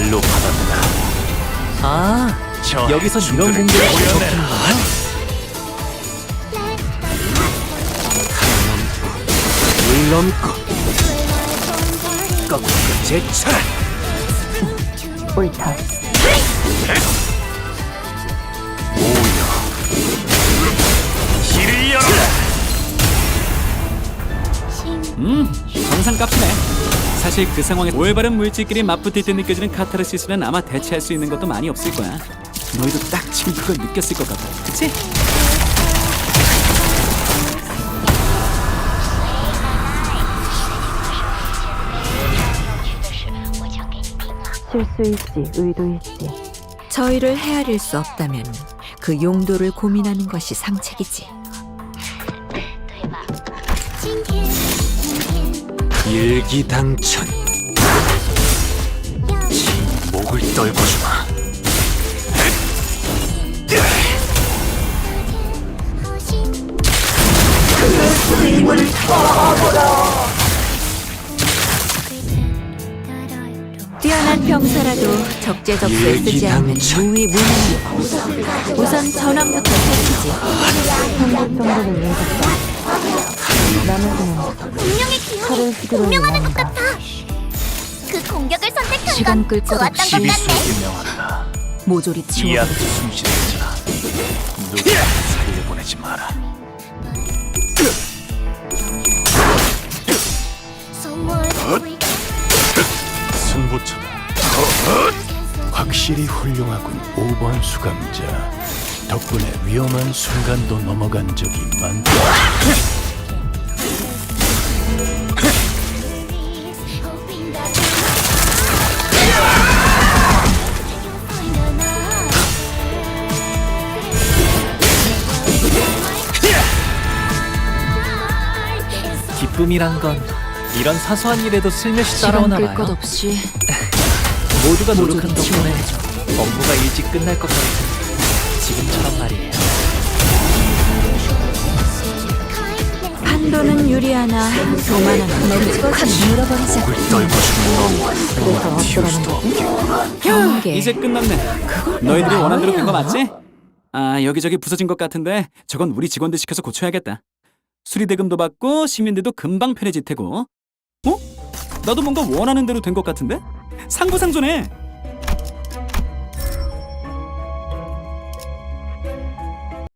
말로 받았다. 아, 저 여기서 이런 공격을 보여내라. 물론고 꺾고 제철 옳다. 음, 정상값이네. 사실 그 상황에 올바른 물질끼리 맞붙을 때 느껴지는 카타르시스는 아마 대체할 수 있는 것도 많이 없을 거야. 너희도 딱 지금 그걸 느꼈을 것 같아. 그치? 실수일지 의도일지 저희를 헤아릴 수 없다면 그 용도를 고민하는 것이 상책이지. 일기당천. 진 목을 떨고 주마. 뛰어난 병사라도 적재적소에 쓰지 않는 일기당천. 무위 무능력. 우선 전황부터 살피지. 한국 정도를 위해서 남은 분명히 칼을 휘두르는 분명하는 것. 같아. 그 공격을 선택한 시간 건끌것 좋았던 것 같네. 비수에게 명한다. 모조리 이 치워. 앞에 숨쉬는 자라. 누구 살려보내지 마라. 승부처다. 확실히 훌륭하군 5번 수감자 덕분에 위험한 순간도 넘어간 적이 많다 기쁨이란 건 이런 사소한 일에도 슬며시 시간 따라오나 끌것 봐요. 없이 모두가 노력한 모조리 덕분에 업무가 일찍 끝날 것 같은 지금처럼 말이에요. 한도는 유리하나 확 밀어버리자. 떨고 수도 거지? 없겠구나. 경계. 이제 끝났네. 너희들이 원한 대로 된 거 맞지? 아, 여기저기 부서진 것 같은데 저건 우리 직원들 시켜서 고쳐야겠다. 수리대금도 받고 시민들도 금방 편해질 테고. 어? 나도 뭔가 원하는 대로 된 것 같은데? 상부상조네.